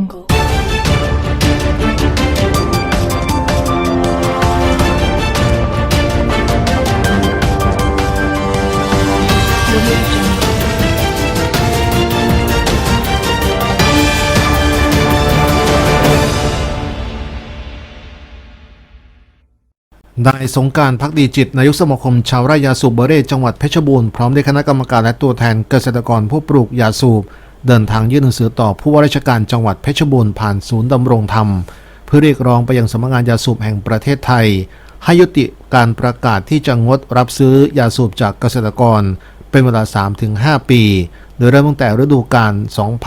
jungle. Jungle. นายสงการพักดีจิต นายกสมาคมชาวไร่ยาสูบเบเร่จังหวัดเพชรบูรณ์ พร้อมด้วยคณะกรรมการและตัวแทนเกษตรกรผู้ปลูกยาสูบ เดินทางยื่นหนังสือต่อผู้ว่าราชการจังหวัดเพชรบูรณ์ผ่านศูนย์ดำรงธรรม เพื่อเรียกร้องไปยังสำนักงานยาสูบแห่งประเทศไทย ให้ยุติการประกาศที่จะงดรับซื้อยาสูบจากเกษตรกร เป็นเวลา 3-5 ปี โดยเริ่มตั้งแต่ฤดูกาล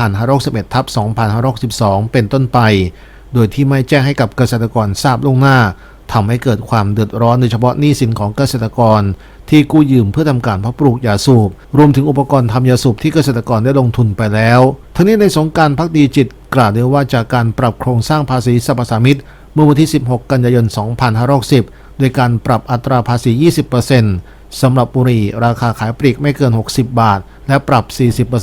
2561ทับ2562 เป็นต้นไป โดยที่ไม่แจ้งให้กับเกษตรกรทราบล่วงหน้าทำให้เกิดความเดือดร้อนโดยเฉพาะหนี้สินของเกษตรกร ที่กู้ยืมเพื่อทำการเพาะปลูกยาสูบ รวมถึงอุปกรณ์ทำยาสูบที่เกษตรกรได้ลงทุนไปแล้ว ทั้งนี้ในสงการพักดีจิตกล่าวด้วยว่าจากการปรับโครงสร้างภาษีสรรพสามิตเมื่อวันที่ 16 กันยายน 2560โดยการปรับอัตราภาษี 20%สำหรับบุหรี่ราคาขายปลีกไม่เกิน 60 บาท และปรับ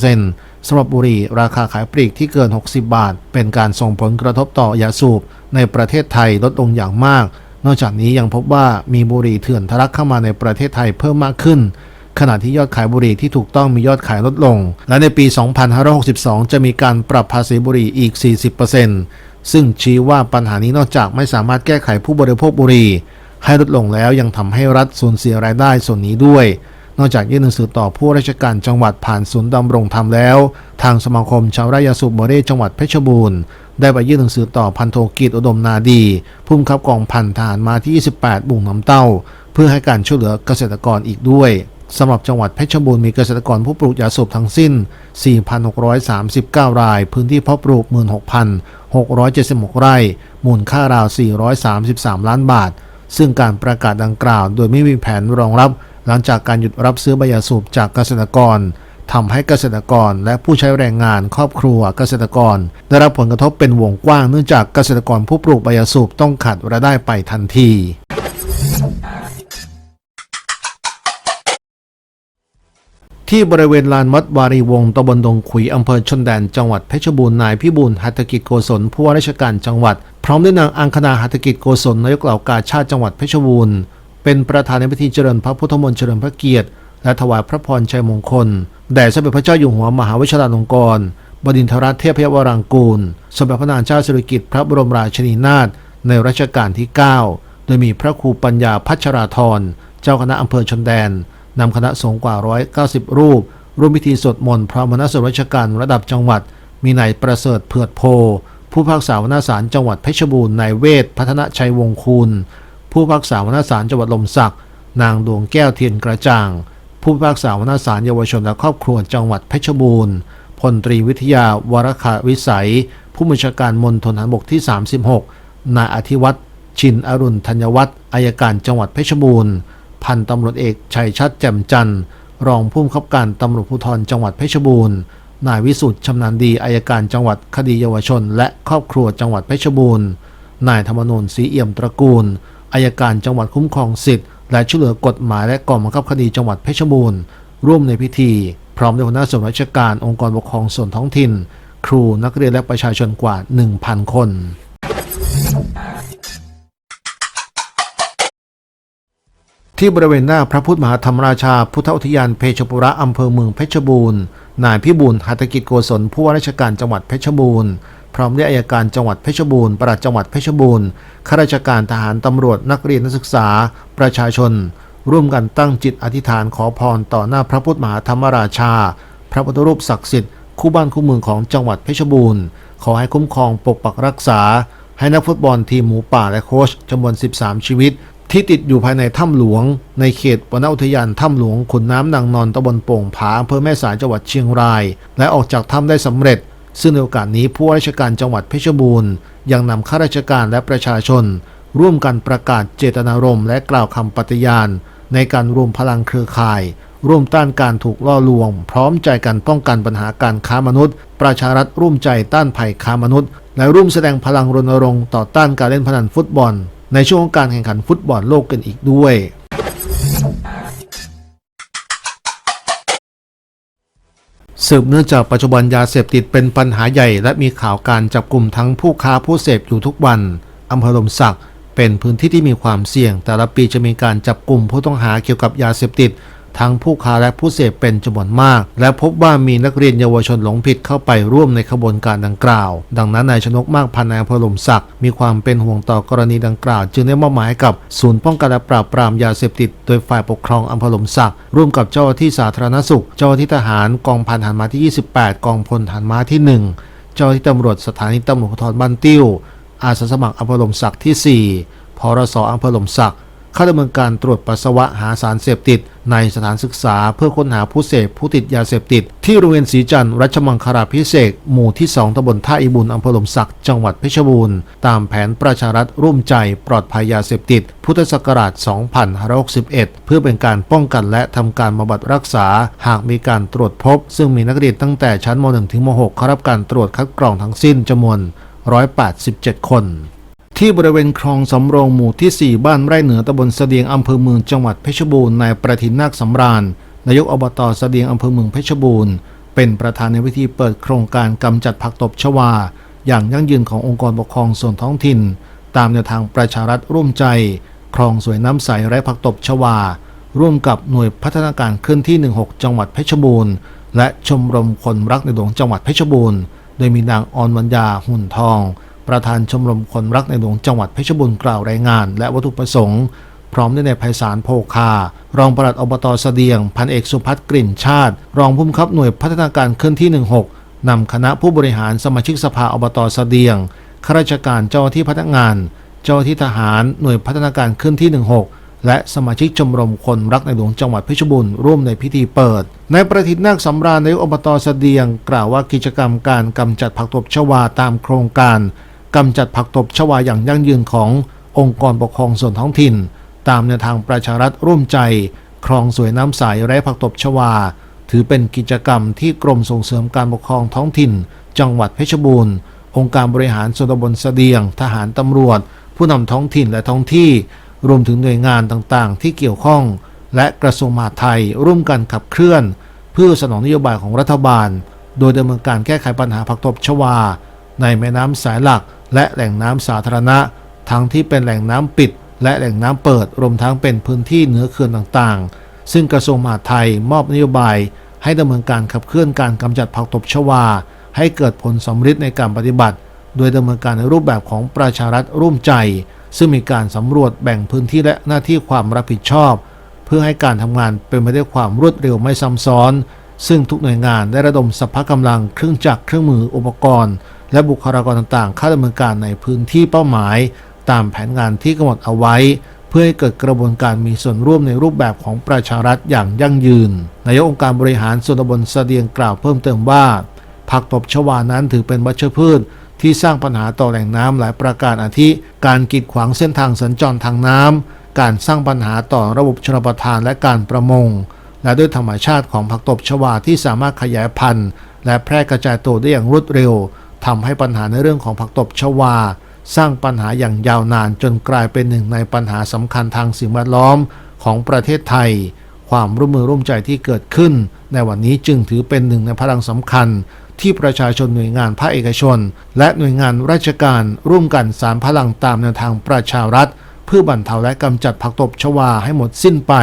40%สำหรับบุหรี่ราคาขายปลีกที่เกิน 60 บาท เป็นการส่งผลกระทบต่อยาสูบในประเทศไทยลดลงอย่างมาก นอกจากนี้ยังพบว่ามีบุหรี่เถื่อนทะลักเข้ามาในประเทศไทยเพิ่มมากขึ้น ขณะที่ยอดขายบุหรี่ที่ถูกต้องมียอดขายลดลง และในปี 2562 จะมีการปรับภาษีบุหรี่อีก 40%ซึ่งชี้ว่าปัญหานี้นอกจากไม่สามารถแก้ไขผู้บริโภคบุหรี่ให้ลดลงแล้วยังทำให้รัฐสูญเสียรายได้ส่วนนี้ด้วย นอกจากยื่นหนังสือต่อผู้ราชการจังหวัดผ่านศูนย์ดำรงธรรมแล้ว ทางสมาคมชาวไร่ยาสูบเบอร์เร่จังหวัดเพชรบูรณ์ ได้ไปยื่นหนังสือต่อพันโทกิจอุดมนาดีผู้บังคับกองพันทหารมาที่ 28 บุ่งน้ำเต้า เพื่อให้การช่วยเหลือเกษตรกรอีกด้วยสำหรับจังหวัดเพชรบูรณ์มีเกษตรกรผู้ปลูกยาสูบทั้งสิ้น 4,639 ราย พื้นที่เพาะปลูก 16,676 ไร่ มูลค่าราว 433 ล้านบาท ซึ่งการประกาศดังกล่าว โดยไม่มีแผนรองรับ หลังจากการหยุดรับซื้อใบยาสูบจากเกษตรกร ทำให้เกษตรกรและผู้ใช้แรงงานครอบครัวเกษตรกร ได้รับผลกระทบเป็นวงกว้างเนื่องจากเกษตรกรผู้ปลูกใบยาสูบต้องขาดรายได้ไปทันทีที่บริเวณลานวัดวารีวงศ์ตำบลดงขุยอำเภอชนแดนจังหวัดเพชรบูรณ์นายพิบูลหัตถกิจโกศลผู้ว่าราชการจังหวัด พร้อมด้วยนางอังคณาหัตถกิจโกศลนายกเหล่ากาชาติจังหวัดเพชรบูรณ์เป็นประธานในพิธีเจริญพระพุทธมนต์เฉลิมพระเกียรติ และถวายพระพรชัยมงคล แด่สมเด็จพระเจ้าอยู่หัวมหาวชิราลงกรณบดินทรเทพยวรางกูล สมเด็จพระนางเจ้าสิริกิติ์พระบรมราชินีนาถในรัชกาลที่ 9 โดยมีพระครูปัญญาพัชราธร เจ้าคณะอำเภอชนแดนนำคณะสงฆ์กว่า 190 รูป ร่วมพิธีสวดมนต์พระมณสวดราชการระดับจังหวัด มีนายประเสริฐเผือดโพ ผู้พักษาวนาศาลจังหวัดเพชรบูรณ์นายเวทพัฒนชัยวงคูล ผู้พักษาวนาศาลจังหวัดลมศักดิ์นางดวงแก้วเทียนกระจ่าง ผู้พิพากษาวนาศาลเยาวชนและครอบครัวจังหวัดเพชรบูรณ์พลตรีวิทยาวรคาวิสัย ผู้บัญชาการมณฑลทหารบกที่ 36 นายอธิวัตรชินอรุณธัญวัฒน์อายการจังหวัดเพชรบูรณ์ พันตำรวจเอกชัยชัดแจ่มจันทร์ รองผู้บังคับการตำรวจภูธรจังหวัดเพชรบูรณ์ นายวิสุทธิ์ชำนาญดีอายการจังหวัดคดีเยาวชน และครอบครัวจังหวัดเพชรบูรณ์ นายธรรมนูญศรีเอี่ยมตระกูลอายการจังหวัดคุ้มครองสิทธิ์ และช่วยเหลือกฎหมายและกองบังคับคดีจังหวัดเพชรบูรณ์ ร่วมในพิธี พร้อมด้วยหัวหน้าส่วนราชการองค์กรปกครองส่วนท้องถิ่น ครูนักเรียนและประชาชนกว่า 1,000 คนที่บริเวณหน้าพระพุทธมหาธรรมราชา พุทธอุทยานเพชรบุระอำเภอเมืองเพชรบูรณ์ นายพิบูลหัตถกิจโกศลผู้ว่าราชการจังหวัดเพชรบูรณ์ พร้อมด้วยอายการจังหวัดเพชรบูรณ์ปลัดจังหวัดเพชรบูรณ์ข้าราชการทหารตำรวจนักเรียนนักศึกษา ประชาชน ร่วมกันตั้งจิตอธิษฐานขอพรต่อหน้าพระพุทธมหาธรรมราชา พระพุทธรูปศักดิ์สิทธิ์คู่บ้านคู่เมืองของจังหวัดเพชรบูรณ์ ขอให้คุ้มครองปกปักรักษา ให้นักฟุตบอลทีมหมูป่าและโค้ชจำนวน 13 ชีวิต ที่ติดอยู่ภายในถ้ำหลวง ในเขตวนอุทยานถ้ำหลวงขุนน้ำนางนอนตำบลโป่งผาอำเภอแม่สายจังหวัดเชียงราย และออกจากถ้ำได้สำเร็จ ซึ่งในโอกาสนี้ผู้ว่าราชการจังหวัดเพชรบูรณ์ ยังนำข้าราชการและประชาชน ร่วมกันประกาศเจตนารมณ์และกล่าวคำปฏิญาณ ในการรวมพลังเครือข่าย ร่วมต้านการถูกล่อลวง พร้อมใจกันป้องกันปัญหาการค้ามนุษย์ ประชารัฐร่วมใจต้านภัยค้ามนุษย์ และร่วมแสดงพลังรณรงค์ต่อต้านการเล่นพนันฟุตบอล ในช่วงของการแข่งขันฟุตบอลโลกกันอีกด้วย สืบเนื่องจากปัจจุบันยาเสพติดเป็นปัญหาใหญ่ และมีข่าวการจับกลุ่มทั้งผู้ค้าผู้เสพอยู่ทุกวันอำเภอลมศักดิ์เป็นพื้นที่ที่มีความเสี่ยง แต่ละปีจะมีการจับกลุ่มผู้ต้องหาเกี่ยวกับยาเสพติด ทั้งผู้ค้าและผู้เสพเป็นจำนวนมาก และพบว่ามีนักเรียนเยาวชนหลงผิดเข้าไปร่วมในขบวนการดังกล่าว ดังนั้นนายชนกมากพันนายอำเภอหลมศักดิ์มีความเป็นห่วงต่อกรณีดังกล่าว จึงได้มอบหมายกับศูนย์ป้องกันและปราบปรามยาเสพติด โดยฝ่ายปกครองอำเภอหลมศักดิ์ร่วมกับเจ้าที่สาธารณสุข เจ้าที่ทหารกองพันทหารมาที่ 28 กองพลทหารมาที่ 1 เจ้าหน้าที่ตำรวจสถานีตำรวจภูธรบ้านติ้ว อาสาสมัครอำเภอหลมศักดิ์ที่ 4พรสอำเภอหลมศักดิ์ เข้าดำเนินการตรวจปัสสาวะหาสารเสพติด ในสถานศึกษาเพื่อค้นหาผู้เสพผู้ติดยาเสพติด ที่โรงเรียนศรีจันทร์รัชมังคลาพิเศษหมู่ที่ 2ตำบลท่าอิบุญอำเภอหลมศักดิ์จังหวัดเพชรบูรณ์ตามแผนประชารัฐร่วมใจปลอดภัยยาเสพติด พุทธศักราช 2561 เพื่อเป็นการป้องกันและทำการบำบัดรักษา หากมีการตรวจพบ ซึ่งมีนักเรียนตั้งแต่ชั้นม .1 ถึงม .6 เข้ารับการตรวจคัดกรองทั้งสิ้นจำนวน 187 คน ที่บริเวณคลองสำโรงหมู่ที่ 4 บ้านไร่เหนือตำบลเสดียงอำเภอเมืองจังหวัดเพชรบูรณ์นายประทินนาคสำราญนายกอบตเสดียงอำเภอเมืองเพชรบูรณ์เป็นประธานในพิธีเปิดโครงการกำจัดผักตบชวา อย่างยั่งยืนขององค์กรปกครองส่วนท้องถิ่น ตามแนวทางประชารัฐร่วมใจ คลองสวยน้ำใสไร้ผักตบชวา ร่วมกับหน่วยพัฒนาการเคลื่อนที่ 16 จังหวัดเพชรบูรณ์ และชมรมคนรักในหลวงจังหวัดเพชรบูรณ์ โดยมีนางออนวัญญาหุ่นทอง ประธานชมรมคนรักในหลวงจังหวัดเพชรบูรณ์กล่าวรายงาน และวัตถุประสงค์ พร้อมด้วยนายไพศาลโพคา รองปลัดอบตเสดียง พันเอกสุพัฒน์กลิ่นชาติ รองผู้บังคับหน่วยพัฒนาการเคลื่อนที่ 16นำคณะผู้บริหารสมาชิกสภาอบตเสดียงข้าราชการเจ้าหน้าที่พนักงาน เจ้าหน้าที่ทหารหน่วยพัฒนาการเคลื่อนที่ 16และสมาชิกชมรมคนรักในหลวงจังหวัดเพชรบูรณ์ร่วมในพิธีเปิดในประทินนาคสำราญนายกอบตเสดียง กล่าวว่ากิจกรรมการกำจัดผักตบชวาตามโครงการ กำจัดผักตบชวาอย่างยั่งยืนขององค์กรปกครองส่วนท้องถิ่น ตามแนวทางประชารัฐร่วมใจ คลองสวยน้ำใสไร้ผักตบชวา ถือเป็นกิจกรรมที่กรมส่งเสริมการปกครองท้องถิ่น จังหวัดเพชรบูรณ์ องค์การบริหารส่วนตำบลเสดียง ทหารตำรวจ ผู้นำท้องถิ่นและท้องที่ รวมถึงหน่วยงานต่างๆ ที่เกี่ยวข้อง และกระทรวงมหาดไทยร่วมกันขับเคลื่อน เพื่อสนองนโยบายของรัฐบาล โดยดำเนินการแก้ไขปัญหาผักตบชวา ในแม่น้ำสายหลัก และแหล่งน้ำสาธารณะ ทั้งที่เป็นแหล่งน้ำปิด และแหล่งน้ำเปิดรวมทั้งเป็นพื้นที่เหนือเขื่อนต่างๆ ซึ่งกระทรวงมหาดไทยมอบนโยบาย ให้ดำเนินการขับเคลื่อนการกำจัดผักตบชวา ให้เกิดผลสำฤทธิ์ในการปฏิบัติ โดยดำเนินการในรูปแบบของประชารัฐร่วมใจ ซึ่งมีการสำรวจแบ่งพื้นที่และหน้าที่ความรับผิดชอบ เพื่อให้การทำงานเป็นไปด้วยความรวดเร็วไม่ซ้ำซ้อนซึ่งทุกหน่วยงานได้ระดมสรรพกำลังเครื่องจักรเครื่องมืออุปกรณ์ และบุคลากรต่างๆ เข้าดำเนินการในพื้นที่เป้าหมาย ตามแผนงานที่กำหนดเอาไว้ เพื่อให้เกิดกระบวนการมีส่วนร่วมในรูปแบบของประชารัฐอย่างยั่งยืน นายกองค์การบริหารส่วนตำบลเสดียงกล่าวเพิ่มเติมว่า ผักตบชวานั้นถือเป็นวัชพืชที่สร้างปัญหาต่อแหล่งน้ำหลายประการอาทิ การกีดขวางเส้นทางสัญจรทางน้ำ การสร้างปัญหาต่อระบบชลประทานและการประมง และด้วยธรรมชาติของผักตบชวาที่สามารถขยายพันธุ์ และแพร่กระจายตัวได้อย่างรวดเร็ว ทำให้ปัญหาในเรื่องของผักตบชวา สร้างปัญหาอย่างยาวนานจนกลายเป็นหนึ่งในปัญหาสำคัญทางสิ่งแวดล้อมของประเทศไทย ความร่วมมือร่วมใจที่เกิดขึ้น ในวันนี้จึงถือเป็นหนึ่งในพลังสำคัญ ที่ประชาชนหน่วยงานภาคเอกชน และหน่วยงานราชการร่วมกันสารพลังตามแนวทางประชารัฐ เพื่อบรรเทาและกำจัดผักตบชวาให้หมดสิ้นไป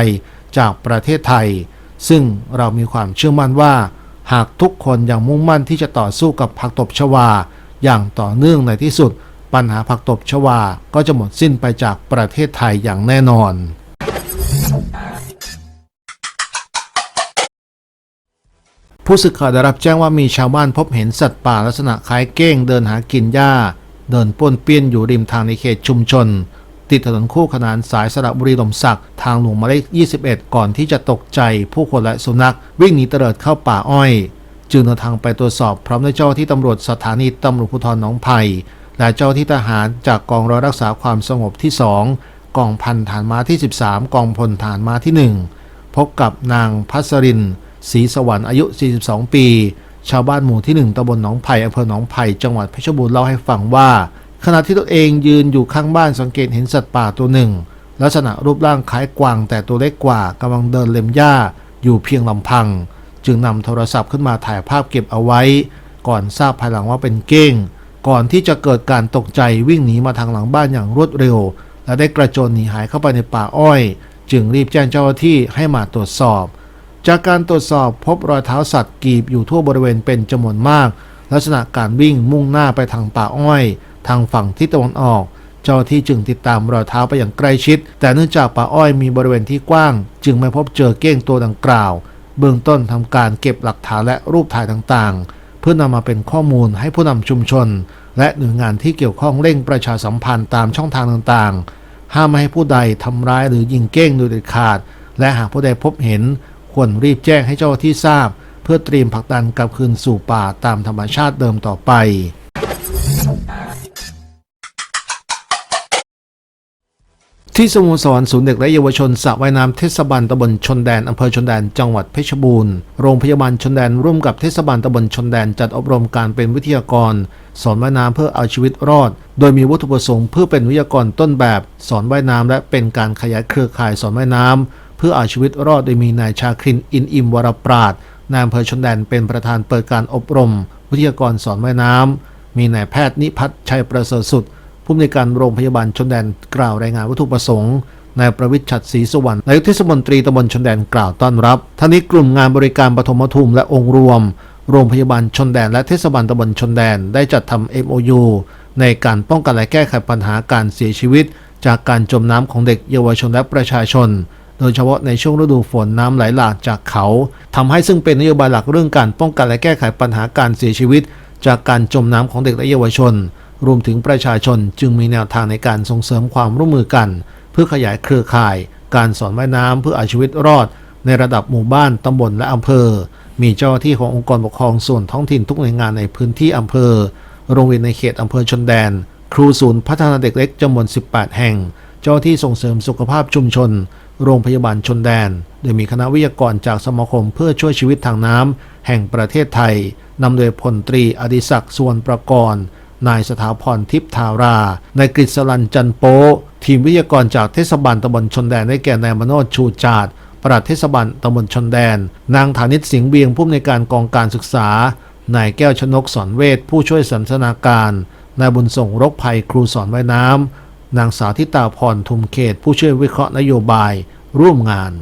จากประเทศไทย ซึ่งเรามีความเชื่อมั่นว่า หากทุกคนยังมุ่งมั่นที่จะต่อสู้กับผักตบชวา อย่างต่อเนื่องในที่สุด ปัญหาผักตบชวาก็จะหมดสิ้นไปจากประเทศไทยอย่างแน่นอนผู้สื่อข่าวได้รับแจ้งว่ามีชาวบ้านพบเห็นสัตว์ป่าลักษณะคล้ายเก้งเดินหากินหญ้า เดินป้วนเปี้ยนอยู่ริมทางในเขตชุมชน ติดถนนคู่ขนานสายสระบุรีลมศักทางหลวงหมายเลข 21 ก่อนที่จะตกใจผู้คนและสุนัข วิ่งหนีเตลิดเข้าป่าอ้อย จึงเดินทางไปตรวจสอบพร้อมด้วยเจ้าที่ตำรวจสถานีตำรวจภูธรหนองไผ่และเจ้าที่ทหารจากกองร้อยรักษาความสงบที่ 2 กองพันฐานม้าที่ 13 กองพลฐานม้าที่ 1 พบกับนางพัสรินศรีสวรรค์อายุ 42 ปี ชาวบ้านหมู่ที่ 1ตำบลหนองไผ่อำเภอหนองไผ่จังหวัดเพชรบูรณ์เล่าให้ฟังว่า ขณะที่ตัวเองยืนอยู่ข้างบ้านสังเกตเห็นสัตว์ป่าตัวหนึ่ง ลักษณะรูปร่างคล้ายกวางแต่ตัวเล็กกว่ากำลังเดินเล็มหญ้าอยู่เพียงลำพัง จึงนำโทรศัพท์ขึ้นมาถ่ายภาพเก็บเอาไว้ ก่อนทราบภายหลังว่าเป็นเก้ง ก่อนที่จะเกิดการตกใจวิ่งหนีมาทางหลังบ้านอย่างรวดเร็ว และได้กระโจนหนีหายเข้าไปในป่าอ้อย จึงรีบแจ้งเจ้าหน้าที่ให้มาตรวจสอบ จากการตรวจสอบพบรอยเท้าสัตว์กีบอยู่ทั่วบริเวณเป็นจำนวนมาก ลักษณะการวิ่งมุ่งหน้าไปทางป่าอ้อย ทางฝั่งทิศตะวันออก เจ้าที่จึงติดตามรอยเท้าไปอย่างใกล้ชิด แต่เนื่องจากป่าอ้อยมีบริเวณที่กว้าง จึงไม่พบเจอเก้งตัวดังกล่าว เบื้องต้นทำการเก็บหลักฐานและรูปถ่ายต่างๆ เพื่อนำมาเป็นข้อมูลให้ผู้นำชุมชน และหน่วยงานที่เกี่ยวข้องเร่งประชาสัมพันธ์ตามช่องทางต่างๆ ห้ามไม่ให้ผู้ใดทำร้ายหรือยิงเก้งโดยเด็ดขาด และหากผู้ใดพบเห็น ควรรีบแจ้งให้เจ้าหน้าที่ทราบ เพื่อเตรียมผลักดันกลับคืนสู่ป่าตามธรรมชาติเดิมต่อไป ที่สโมสรศูนย์เด็กและเยาวชนสระว่ายน้ำเทศบาลตำบลชนแดนอำเภอชนแดนจังหวัดเพชรบูรณ์โรงพยาบาลชนแดนร่วมกับเทศบาลตำบลชนแดนจัดอบรมการเป็นวิทยากร สอนว่ายน้ำเพื่อเอาชีวิตรอด โดยมีวัตถุประสงค์เพื่อเป็นวิทยากรต้นแบบ สอนว่ายน้ำและเป็นการขยายเครือข่ายสอนว่ายน้ำเพื่อเอาชีวิตรอดโดยมีนายชาครินอินอิมวรปราดนายอำเภอชนแดนเป็นประธานเปิดการอบรม วิทยากรสอนว่ายน้ำมีนายแพทย์นิพัฒน์ชัยประเสริฐสุด ผู้อำนวยการโรงพยาบาลชนแดนกล่าวรายงานวัตถุประสงค์นายประวิทย์ฉัตรศรีสวรรค์นายกเทศมนตรีตำบลชนแดนกล่าวต้อนรับท่านี้กลุ่มงานบริการปฐมทุมและองค์รวม โรงพยาบาลชนแดนและเทศบาลตำบลชนแดนได้จัดทำ MOU ในการป้องกันและแก้ไขปัญหาการเสียชีวิต จากการจมน้ำของเด็กเยาวชนและประชาชน โดยเฉพาะในช่วงฤดูฝนน้ำไหลหลากจากเขาทำให้ซึ่งเป็นนโยบายหลักเรื่องการป้องกันและแก้ไขปัญหาการเสียชีวิต จากการจมน้ำของเด็กและเยาวชน รวมถึงประชาชนจึงมีแนวทางในการส่งเสริมความร่วมมือกัน เพื่อขยายเครือข่าย การสอนว่ายน้ำเพื่ออาชีวิตรอด ในระดับหมู่บ้านตำบลและอำเภอ มีเจ้าหน้าที่ขององค์กรปกครองส่วนท้องถิ่นทุกหน่วยงานในพื้นที่อำเภอ โรงเรียนในเขตอำเภอชนแดน ครูศูนย์พัฒนาเด็กเล็กจำนวน 18 แห่ง เจ้าหน้าที่ส่งเสริมสุขภาพชุมชน โรงพยาบาลชนแดน โดยมีคณะวิทยากรจากสมาคมเพื่อช่วยชีวิตทางน้ำแห่งประเทศไทยนำโดยพลตรีอดิศักดิ์ส่วนประกรณ์ นายสถาพรทิพทารา นายกฤษรันจันโป ทีมวิทยากรจากเทศบาลตำบลชนแดนได้แก่นายมโนชชูจาดปลัดเทศบาลตำบลชนแดน นางฐานิตสิงห์เบียงผู้อำนวยการกองการศึกษา นายแก้วชนกสอนเวทผู้ช่วยสันทนาการนายบุญส่งรกภัยครูสอนว่ายน้ำนางสาวทิตาพรทุมเขตผู้ช่วยวิเคราะห์นโยบาย ร่วมงาน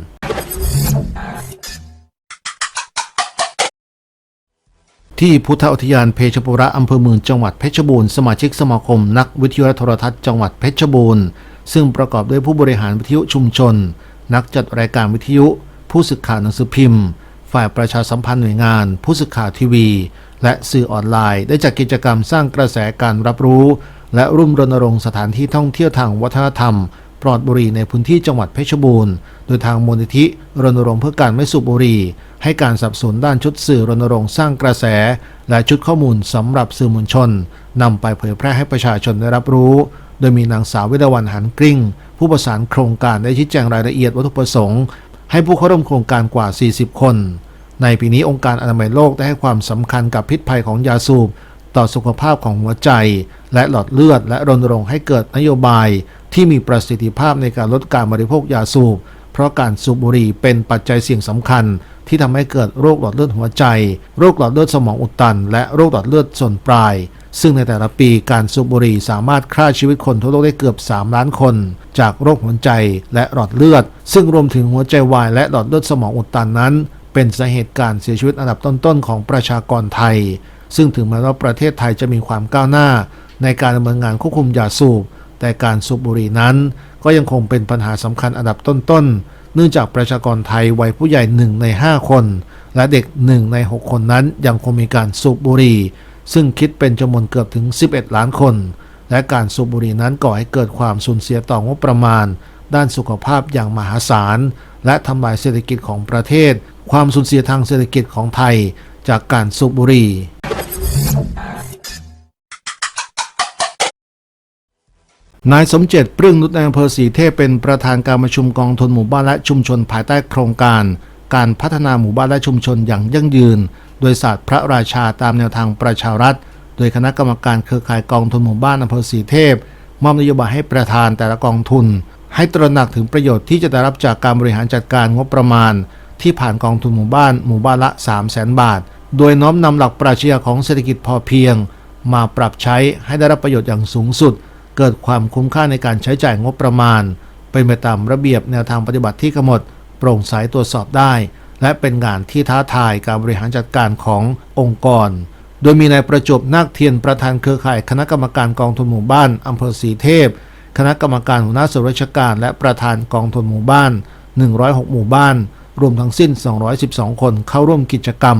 ที่พุทธอุทยานเพชรบุระอำเภอเมืองจังหวัดเพชรบูรณ์สมาชิกสมาคมนักวิทยุและโทรทัศน์จังหวัดเพชรบูรณ์ซึ่งประกอบด้วยผู้บริหารวิทยุชุมชน นักจัดรายการวิทยุ ผู้สื่อข่าวหนังสือพิมพ์ ฝ่ายประชาสัมพันธ์หน่วยงาน ผู้สื่อข่าวทีวี และสื่อออนไลน์ ได้จัดกิจกรรมสร้างกระแสการรับรู้ และร่วมรณรงค์สถานที่ท่องเที่ยวทางวัฒนธรรม ปลอดบุหรี่ในพื้นที่จังหวัดเพชรบูรณ์ โดยทางมูลนิธิรณรงค์เพื่อการไม่สูบบุหรี่ ให้การสนับสนุนด้านชุดสื่อรณรงค์สร้างกระแส และชุดข้อมูลสำหรับสื่อมวลชนนำไปเผยแพร่ให้ประชาชนได้รับรู้ โดยมีนางสาววิดาวันหันกริ่งผู้ประสานโครงการได้ชี้แจงรายละเอียดวัตถุประสงค์ ให้ผู้เข้าร่วมโครงการกว่า 40 คน ในปีนี้องค์การอนามัยโลกได้ให้ความสำคัญกับพิษภัยของยาสูบ ต่อสุขภาพของหัวใจ และหลอดเลือด และรณรงค์ให้เกิดนโยบาย ที่มีประสิทธิภาพในการลดการบริโภคยาสูบ เพราะการสูบบุหรี่เป็นปัจจัยเสี่ยงสำคัญ ที่ทำให้เกิดโรคหลอดเลือดหัวใจ โรคหลอดเลือดสมองอุดตัน และโรคหลอดเลือดส่วนปลาย ซึ่งในแต่ละปีการสูบบุหรี่สามารถฆ่าชีวิตคนทั่วโลกได้เกือบ 3 ล้านคน จากโรคหัวใจและหลอดเลือด ซึ่งรวมถึงหัวใจวายและหลอดเลือดสมองอุดตันนั้น เป็นสาเหตุการเสียชีวิตอันดับต้นๆของประชากรไทย ซึ่งถึงแม้ว่าประเทศไทยจะมีความก้าวหน้า ในการดำเนินงานควบคุมยาสูบ แต่การสูบบุหรี่นั้น ก็ยังคงเป็นปัญหาสำคัญอันดับต้นๆ เนื่องจากประชากรไทยวัยผู้ใหญ่1ใน 5 คน และเด็ก 1 ใน 6 คนนั้นยังคงมีการสูบบุหรี่ ซึ่งคิดเป็นจำนวนเกือบถึง 11 ล้านคน และการสูบบุหรี่นั้นก่อให้เกิดความสูญเสียต่องบประมาณ ด้านสุขภาพอย่างมหาศาลและทำลายเศรษฐกิจของประเทศ ความสูญเสียทางเศรษฐกิจของไทย จากการสูบบุหรี่นายสมเจตปรึ้งนุชในอำเภอสีเทพเป็นประธานการประชุมกองทุนหมู่บ้านและชุมชนภายใต้โครงการ การพัฒนาหมู่บ้านและชุมชนอย่างยั่งยืน โดยศาสตร์พระราชาตามแนวทางประชารัฐ โดยคณะกรรมการเครือข่ายกองทุนหมู่บ้านอำเภอสีเทพมอบนโยบายให้ประธานแต่ละกองทุน ให้ตระหนักถึงประโยชน์ที่จะได้รับจากการบริหารจัดการงบประมาณ ที่ผ่านกองทุนหมู่บ้านหมู่บ้านละ 3 0 0แสนบาท โดยน้อมนำหลักปรัชญาของเศรษฐกิจพอเพียง มาปรับใช้ให้ได้รับประโยชน์อย่างสูงสุด เกิดความคุ้มค่าในการใช้จ่ายงบประมาณ เป็นไปตามระเบียบแนวทางปฏิบัติที่กำหนดโปร่งใสตรวจสอบได้ และเป็นงานที่ท้าทายการบริหารจัดการขององค์กร โดยมีนายประจวบนาคเทียนประธานเครือข่ายคณะกรรมการกองทุนหมู่บ้านอำเภอศรีเทพคณะกรรมการหัวหน้าส่วนราชการ และประธานกองทุนหมู่บ้าน 106 หมู่บ้าน รวมทั้งสิ้น 212 คนเข้าร่วมกิจกรรม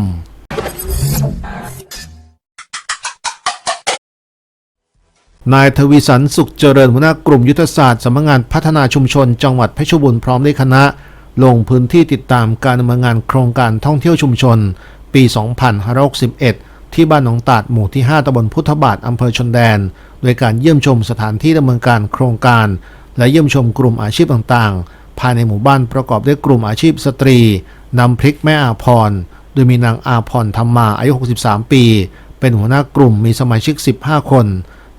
นายทวีสันสุขเจริญหัวหน้ากลุ่มยุทธศาสตร์สำนักงานพัฒนาชุมชน จังหวัดเพชรบูรณ์พร้อมด้วยคณะ ลงพื้นที่ติดตามการดำเนินงานโครงการท่องเที่ยวชุมชน ปี 2561 ที่บ้านหนองตาดหมู่ที่ 5ตำบลพุทธบาทอำเภอชนแดน โดยการเยี่ยมชมสถานที่ดำเนินการโครงการ และเยี่ยมชมกลุ่มอาชีพต่างๆ ภายในหมู่บ้านประกอบด้วยกลุ่มอาชีพสตรี นำพริกแม่อาพร โดยมีนางอาพรธรรมาอายุ 63 ปี เป็นหัวหน้ากลุ่มมีสมาชิก 15 คน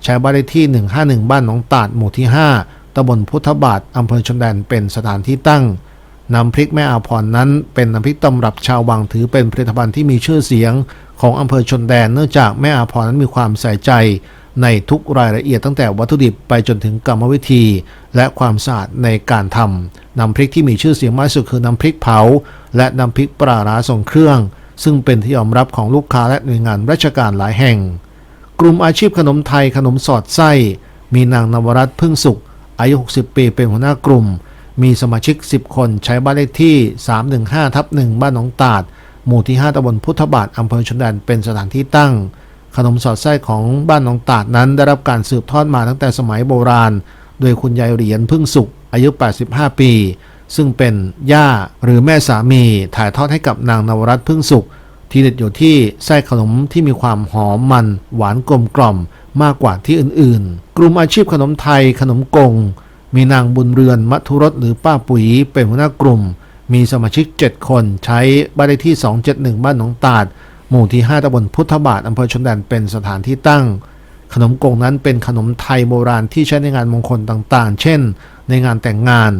ใช้บ้านเลขที่ 151 บ้านหนองตาดหมู่ที่ 5ตำบลพุทธบาทอำเภอชนแดนเป็นสถานที่ตั้งน้ำพริกแม่อาพรนั้นเป็นน้ำพริกตำรับชาววังถือเป็นผลิตภัณฑ์ที่มีชื่อเสียง ของอำเภอชนแดนเนื่องจากแม่อาพรนั้นมีความใส่ใจ ในทุกรายละเอียดตั้งแต่วัตถุดิบไปจนถึงกรรมวิธี และความสะอาดในการทำ น้ำพริกที่มีชื่อเสียงมากสุดคือน้ำพริกเผา และน้ำพริกปลาร้าทรงเครื่อง ซึ่งเป็นที่ยอมรับของลูกค้าและหน่วยงานราชการหลายแห่ง กลุ่มอาชีพขนมไทยขนมสอดไส้ มีนางนวรัตน์พึ่งสุข อายุ 60 ปีเป็นหัวหน้ากลุ่ม มีสมาชิก 10 คนใช้บ้านเลขที่ 315ทับ1บ้านหนองตาด หมู่ที่ 5ตำบลพุทธบาทอำเภอชนแดนเป็นสถานที่ตั้ง ขนมสอดไส้ของบ้านหนองตาดนั้นได้รับการสืบทอดมาตั้งแต่สมัยโบราณ โดยคุณยายเหรียญพึ่งสุข อายุ 85 ปี ซึ่งเป็นย่าหรือแม่สามีถ่ายทอดให้กับนางนวรัตน์พึ่งสุข ที่เด็ดอยู่ที่ไส้ขนมที่มีความหอมมัน หวานกลมกล่อมมากกว่าที่อื่นๆ กลุ่มอาชีพขนมไทยขนมกง มีนางบุญเรือนมัทุรสหรือป้าปุ๋ยเป็นหัวหน้ากลุ่ม มีสมาชิก 7 คนใช้บ้านเลขที่ 271 บ้านหนองตาด หมู่ที่ 5ตำบลพุทธบาทอำเภอชนแดนเป็นสถานที่ตั้งขนมกงนั้นเป็นขนมไทยโบราณที่ใช้ในงานมงคลต่างๆ เช่น ในงานแต่งงาน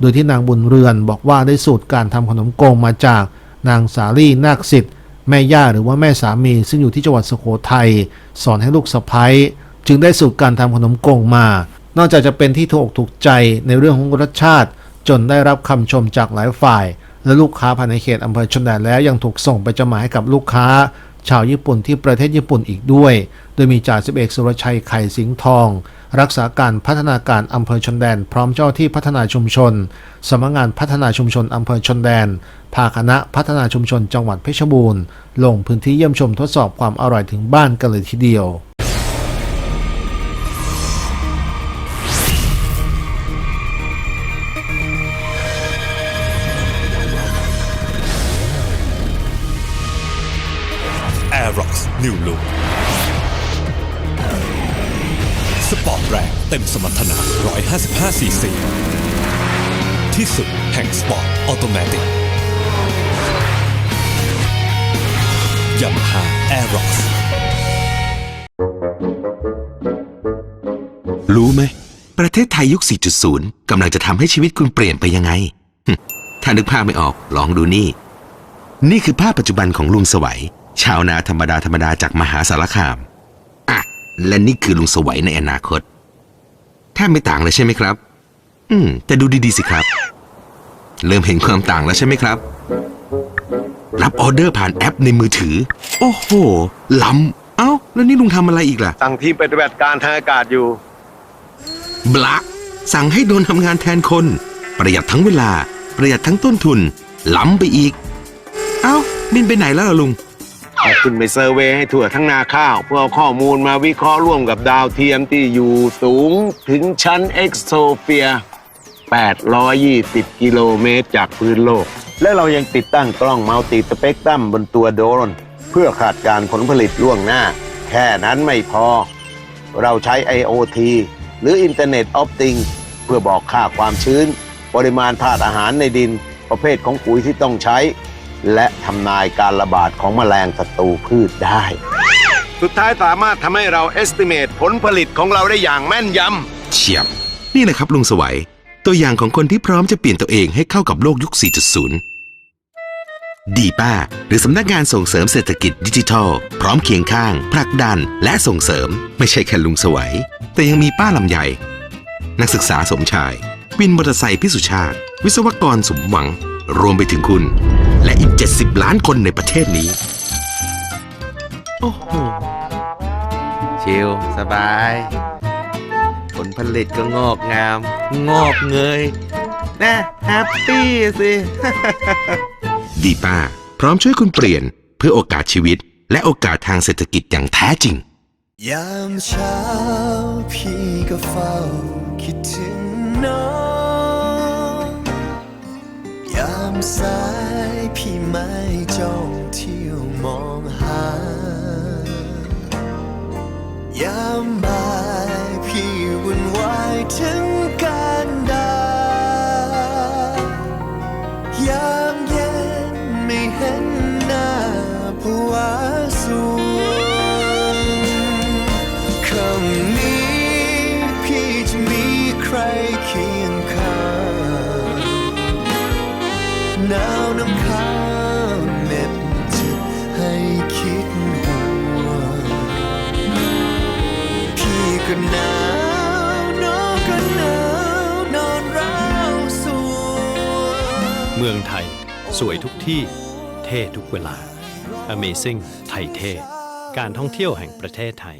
โดยที่นางบุญเรือนบอกว่าได้สูตรการทำขนมโกงมาจากนางสาลี่นาคสิทธิ์แม่ย่าหรือว่าแม่สามีซึ่งอยู่ที่จังหวัดสุโขทัยสอนให้ลูกสะพ้ยจึงได้สูตรการทำขนมโกงมา นอกจากจะเป็นที่ถูกอกถูกใจในเรื่องของรสชาติ จนได้รับคำชมจากหลายฝ่าย และลูกค้าภายในเขตอำเภอชนแดนแล้วยังถูกส่งไปจำหน่ายให้กับลูกค้า ชาวญี่ปุ่นที่ประเทศญี่ปุ่นอีกด้วย โดยมีจ่าสิบเอกสุรชัยไข่สิงห์ทอง รักษาการพัฒนาการอำเภอชนแดน พร้อมเจ้าที่พัฒนาชุมชนสำนักงานพัฒนาชุมชนอำเภอชนแดนพาคณะพัฒนาชุมชนจังหวัดเพชรบูรณ์ ลงพื้นที่เยี่ยมชมทดสอบความอร่อยถึงบ้านกันเลยทีเดียว Aerox New Look สปอร์ต แรงเต็มสมรรถนะ 155 ซีซี ที่สุดแห่งสปอร์ตออโตเมติกยามาฮ่า Aerox รู้ไหม ประเทศไทยยุค 4.0 กำลังจะทำให้ชีวิตคุณเปลี่ยนไปยังไง ถ้านึกภาพไม่ออกลองดูนี่ นี่คือภาพปัจจุบันของลุงสวัย ชาวนาธรรมดาธรรมดาจากมหาสารคาม อะ และนี่คือลุงสวัยในอนาคต แทบไม่ต่างเลยใช่ไหมครับ อืม แต่ดูดีๆสิครับ เริ่มเห็นความต่างแล้วใช่ไหมครับ รับออเดอร์ผ่านแอปในมือถือ โอ้โห ล้ำ เอ้า แล้วนี่ลุงทำอะไรอีกล่ะ สั่งทีมปฏิบัติการทางอากาศอยู่ บลักสั่งให้โดรนทำงานแทนคน ประหยัดทั้งเวลา ประหยัดทั้งต้นทุน ล้ำไปอีก เอ้า บินไปไหนแล้วล่ะลุงเอา ขึ้นไปเซอร์เวย์ให้ทั่วทั้งนาข้าว เพื่อเอาข้อมูลมาวิเคราะห์ร่วมกับดาวเทียมที่อยู่สูงถึงชั้นเอ็กโซเฟีย820 กิโลเมตรจากพื้นโลก และเรายังติดตั้งกล้องมัลติสเปกตรัมบนตัวโดรนเพื่อขาดการผลผลิตล่วงหน้า แค่นั้นไม่พอ เราใช้ IoT หรือ Internet of Things เพื่อบอกค่าความชื้น ปริมาณธาตุอาหารในดิน ประเภทของปุ๋ยที่ต้องใช้ และทำนายการระบาดของแมลงศัตรูพืชได้ สุดท้ายสามารถทำให้เรา estimate ผลผลิตของเราได้อย่างแม่นยำเฉียบ นี่แหละครับลุงสวัย ตัวอย่างของคนที่พร้อมจะเปลี่ยนตัวเองให้เข้ากับโลกยุค 4.0 ดีป้า หรือสำนักงานส่งเสริมเศรษฐกิจดิจิทัล พร้อมเคียงข้างผลักดัน และส่งเสริม ไม่ใช่แค่ลุงสวัย แต่ยังมีป้าลำไยนักศึกษาสมชาย วินมอเตอร์ไซค์พิสุชาติ วิศวกรสมหวัง รวมไปถึงคุณ และอีก 70 ล้านคนในประเทศนี้ โอ้โห ชิล สบาย ผลผลิตก็งอกงาม งอกเงยนะแฮปปี้สิ ดีป้า พร้อมช่วยคุณเปลี่ยนเพื่อโอกาสชีวิต และโอกาสทางเศรษฐกิจอย่างแท้จริง ยามเช้าพี่ก็เฝ้าคิดถึงน้อง ยามสายพี่ไม่จ้องเที่ยวมองหา ยามบ่ายพี่วุ่นวายถึง สวยทุกที่ เท่ทุกเวลา Amazing ไทยเท่ การท่องเที่ยวแห่งประเทศไทย